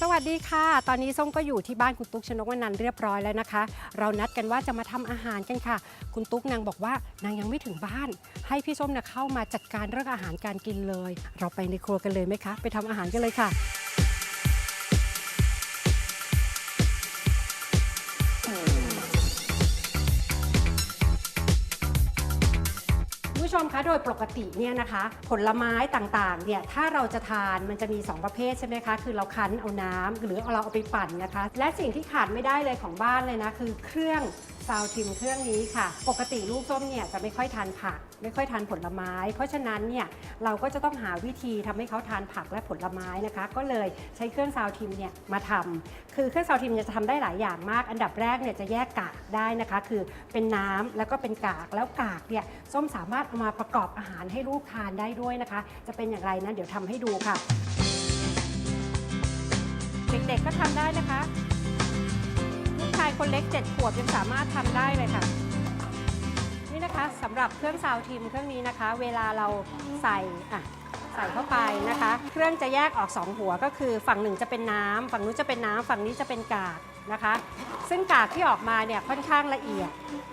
สวัสดีค่ะ ตอนนี้ส้มก็อยู่ที่บ้านคุณตุ๊กชนกวนันท์เรียบร้อยแล้วนะคะ เรานัดกันว่าจะมาทำอาหารกันค่ะ คุณตุ๊กนางบอกว่านางยังไม่ถึงบ้าน ให้พี่ส้มนะเข้ามาจัดการเรื่องอาหารการกินเลย เราไปในครัวกันเลยไหมคะ ไปทำอาหารกันเลยค่ะ ผู้ชมคะโดยปกติเนี่ยนะคะผลไม้ต่างๆเนี่ยถ้าเราจะทานมันจะมี 2 ประเภทใช่ไหมคะคือเราคั้นเอาน้ำหรือเราเอาไปปั่นนะคะ และสิ่งที่ขาดไม่ได้เลยของบ้านเลยนะคือเครื่อง ซาวทิมเครื่องนี้ค่ะ ปกติลูกส้มเนี่ยจะไม่ค่อยทานผัก ไม่ค่อยทานผลไม้ เพราะฉะนั้นเนี่ยเราก็จะต้องหาวิธีทำให้เขาทานผักและผลไม้นะคะ ก็เลยใช้เครื่องซาวทิมเนี่ยมาทำคือเครื่องซาวทิมเนี่ยจะทำได้หลายอย่างมาก อันดับแรกเนี่ยจะแยกกากได้นะคะ คือเป็นน้ำแล้วก็เป็นกากแล้วกากเนี่ยส้มสามารถเอามาประกอบอาหารให้ลูกทานได้ด้วยนะคะ จะเป็นอย่างไรนะเดี๋ยวทำให้ดูค่ะ เด็กๆก็ทำได้นะคะายคนเล็ก 7 ขวบยังสามารถทำได้เลยค่ะ นี่นะคะสำหรับเครื่องซาวทิมเครื่องนี้นะคะ เวลาเราใส่อะใส่เข้าไปนะคะ เครื่องจะแยกออก 2 หัวก็คือฝั่งหนึ่งจะเป็นน้ำฝั่งนู้นจะเป็นน้ำฝั่งนี้จะเป็นกากนะคะ ซึ่งกากที่ออกมาเนี่ยค่อนข้างละเอียด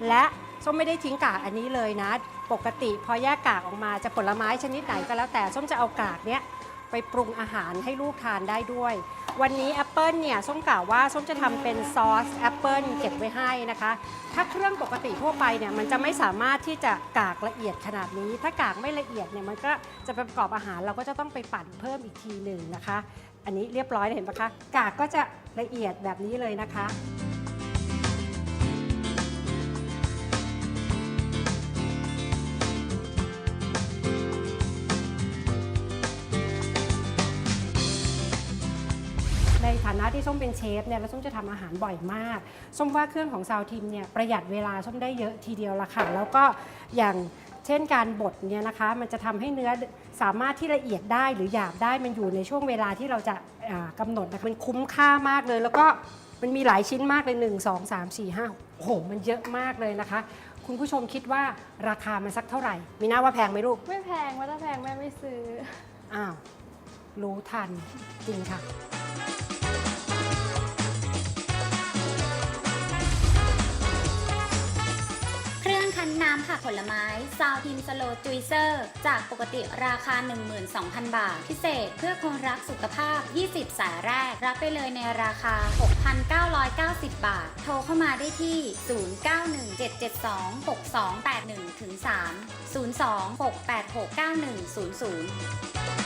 และส้มไม่ได้ทิ้งกากอันนี้เลยนะ ปกติพอแยกกากออกมาจะผลไม้ชนิดไหนก็แล้วแต่ส้มจะเอากากเนี้ยไปปรุงอาหารให้ลูกทานได้ด้วย วันนี้แอปเปิลเนี่ยส้มกล่าวว่าส้มจะทำเป็นซอสแอปเปิลเก็บไว้ให้นะคะ ถ้าเครื่องปกติทั่วไปเนี่ยมันจะไม่สามารถที่จะกากละเอียดขนาดนี้ ถ้ากากไม่ละเอียดเนี่ยมันก็จะประกอบอาหารเราก็จะต้องไปปั่นเพิ่มอีกทีหนึ่งนะคะ อันนี้เรียบร้อยเห็นปะคะกากก็จะละเอียดแบบนี้เลยนะคะ ฐานะที่ส้มเป็นเชฟเนี่ยแล้วส้มจะทำอาหารบ่อยมากส้มว่าเครื่องของซาวทิมเนี่ยประหยัดเวลาส้มได้เยอะทีเดียวละค่ะ แล้วก็อย่างเช่นการบดเนี่ยนะคะมันจะทำให้เนื้อสามารถที่ละเอียดได้หรือหยาบได้มันอยู่ในช่วงเวลาที่เราจะอ่ากำหนดนะคะมันคุ้มค่ามากเลย แล้วก็มันมีหลายชิ้นมากเลย1 2 3 4 5โอ้โหมันเยอะมากเลยนะคะ คุณผู้ชมคิดว่าราคามันสักเท่าไหร่ มีหน้าว่าแพงไหมลูก ไม่แพงว่าถ้าแพงแม่ไม่ซื้ออ้าวรู้ทันจริงค่ะ ผักผลไม้ ซาวทีมสโลจุยเซอร์ จากปกติราคา 12,000 บาท พิเศษเพื่อคนรักสุขภาพ 20 สายแรก รับไปเลยในราคา 6,990 บาท โทรเข้ามาได้ที่ 0917726281-3 02-6869100